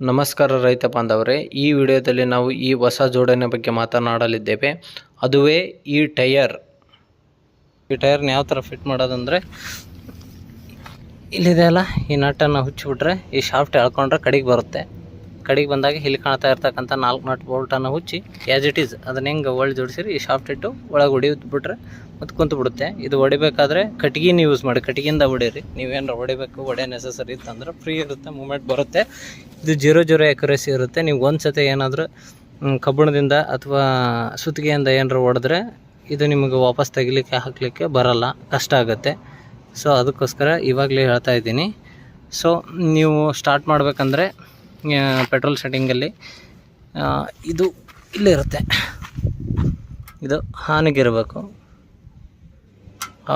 ನಮಸ್ಕಾರ ರೈತ ಬಾಂಧವರೇ, ಈ ವಿಡಿಯೋದಲ್ಲಿ ನಾವು ಈ ಹೊಸ ಜೋಡಣೆ ಬಗ್ಗೆ ಮಾತನಾಡಲಿದ್ದೇವೆ. ಅದುವೇ ಈ ಟೈಯರ್. ಈ ಟೈರ್ನ ಯಾವ ಥರ ಫಿಟ್ ಮಾಡೋದಂದರೆ, ಇಲ್ಲಿದೆ ಅಲ್ಲ, ಈ ನಟ್ಟನ್ನು ಹುಚ್ಚಿಬಿಟ್ರೆ ಈ ಶಾಫ್ಟ್ ಎಳ್ಕೊಂಡ್ರೆ ಕಡೆಗೆ ಬರುತ್ತೆ. ಕಡೆಗೆ ಬಂದಾಗ ಇಲ್ಲಿ ಕಾಣ್ತಾ ಇರ್ತಕ್ಕಂಥ ನಾಲ್ಕು ನಟ್ ಬೋಲ್ಟನ್ನು ಹುಚ್ಚಿ ಆ್ಯಸ್ ಇಟ್ ಈಸ್ ಅದನ್ನ ಹೆಂಗೆ ಒಳ್ಳೆ ಜೋಡಿಸಿರಿ, ಈ ಶಾಫ್ಟ್ ಇಟ್ಟು ಒಳಗೆ ಹೊಡಿಯೋದು ಬಿಟ್ರೆ ಮತ್ತು ಕುಂತು ಬಿಡುತ್ತೆ. ಇದು ಹೊಡಿಬೇಕಾದ್ರೆ ಕಟ್ಗಿನ ಯೂಸ್ ಮಾಡಿ ಕಟ್ಗಿಯಿಂದ ಹೊಡೀರಿ. ನೀವೇನಾರ ಹೊಡಿಬೇಕು, ಹೊಡೆ ನೆಸಸರಿ ಇತ್ತಂದ್ರೆ ಫ್ರೀ ಇರುತ್ತೆ ಮೂಮೆಂಟ್ ಬರುತ್ತೆ. ಇದು ಜೀರೋ ಜೀರೋ ಎಕ್ಯುರೇಸಿ ಇರುತ್ತೆ. ನೀವು ಒಂದು ಸತಿ ಏನಾದರೂ ಕಬ್ಬಿಣದಿಂದ ಅಥವಾ ಸುತ್ತಿಗೆಯಿಂದ ಏನಾರು ಹೊಡೆದ್ರೆ ಇದು ನಿಮಗೆ ವಾಪಸ್ ತೆಗಿಲಿಕ್ಕೆ, ಹಾಕಲಿಕ್ಕೆ ಬರಲ್ಲ, ಕಷ್ಟ ಆಗುತ್ತೆ. ಸೊ ಅದಕ್ಕೋಸ್ಕರ ಇವಾಗಲೇ ಹೇಳ್ತಾ ಇದ್ದೀನಿ. ಸೊ ನೀವು ಸ್ಟಾರ್ಟ್ ಮಾಡಬೇಕಂದ್ರೆ ಪೆಟ್ರೋಲ್ ಸೆಟ್ಟಿಂಗಲ್ಲಿ ಇದು ಇಲ್ಲಿರುತ್ತೆ ಇದು ಹಾನಿಗಿರಬೇಕು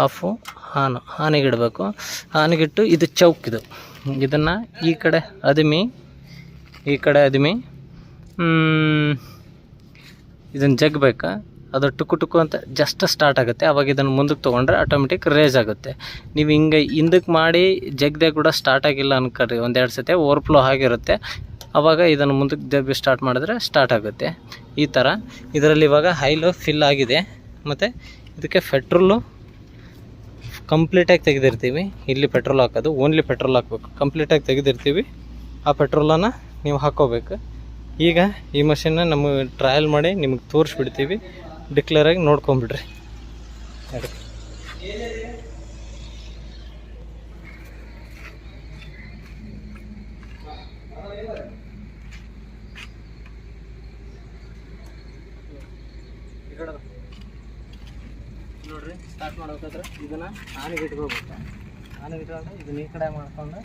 ಆಫು ಹಾನು ಹಾನಿಗಿಡಬೇಕು ಹಾನಿಗಿಟ್ಟು ಇದು ಚೌಕ್ ಇದು. ಇದನ್ನು ಈ ಕಡೆ ಅದಿಮಿ, ಈ ಕಡೆ ಅದಿಮಿ ಇದನ್ನು ಜಗ್ಬೇಕಾ? ಅದು ಟುಕು ಟುಕು ಅಂತ ಜಸ್ಟ್ ಸ್ಟಾರ್ಟ್ ಆಗುತ್ತೆ. ಆವಾಗ ಇದನ್ನು ಮುಂದಕ್ಕೆ ತೊಗೊಂಡ್ರೆ ಆಟೋಮೆಟಿಕ್ ರೇಜ್ ಆಗುತ್ತೆ. ನೀವು ಹಿಂಗೆ ಹಿಂದಕ್ಕೆ ಮಾಡಿ ಜಗ್ದೆ ಕೂಡ ಸ್ಟಾರ್ಟ್ ಆಗಿಲ್ಲ ಅನ್ಕೊಳ್ರಿ ಒಂದೆರಡು ಸತಿ ಓವರ್ಫ್ಲೋ ಆಗಿರುತ್ತೆ. ಅವಾಗ ಇದನ್ನು ಮುಂದಕ್ಕೆ ದಬ್ಬಿ ಸ್ಟಾರ್ಟ್ ಮಾಡಿದ್ರೆ ಸ್ಟಾರ್ಟ್ ಆಗುತ್ತೆ. ಈ ಥರ ಇದರಲ್ಲಿ ಇವಾಗ ಹೈಲು ಫಿಲ್ ಆಗಿದೆ. ಮತ್ತು ಇದಕ್ಕೆ ಪೆಟ್ರೋಲು ಕಂಪ್ಲೀಟಾಗಿ ತೆಗೆದಿರ್ತೀವಿ. ಇಲ್ಲಿ ಪೆಟ್ರೋಲ್ ಹಾಕೋದು ಓನ್ಲಿ ಪೆಟ್ರೋಲ್ ಹಾಕ್ಬೇಕು. ಕಂಪ್ಲೀಟಾಗಿ ತೆಗೆದಿರ್ತೀವಿ. ಆ ಪೆಟ್ರೋಲನ್ನು ನೀವು ಹಾಕ್ಕೋಬೇಕು ಈಗ ಈ ಮಷಿನ್ನ ನಮಗೆ ಟ್ರಯಲ್ ಮಾಡಿ ನಿಮಗೆ ತೋರಿಸ್ಬಿಡ್ತೀವಿ. ಡಿಕ್ಲೇರಾಗಿ ನೋಡ್ಕೊಂಬಿಡ್ರಿ. ನೋಡ್ರಿ ಸ್ಟಾರ್ಟ್ ಮಾಡ್ಬೇಕಾದ್ರೆ ಇದನ್ನ ಆನೆಗೆ ಇಟ್ಕೋಬೇಕು. ಆನೆಗೆ ಇಟ್ಕೊಂಡು ಇದನ್ನ ಈ ಕಡೆ ಮಾಡ್ಕೊಂಡು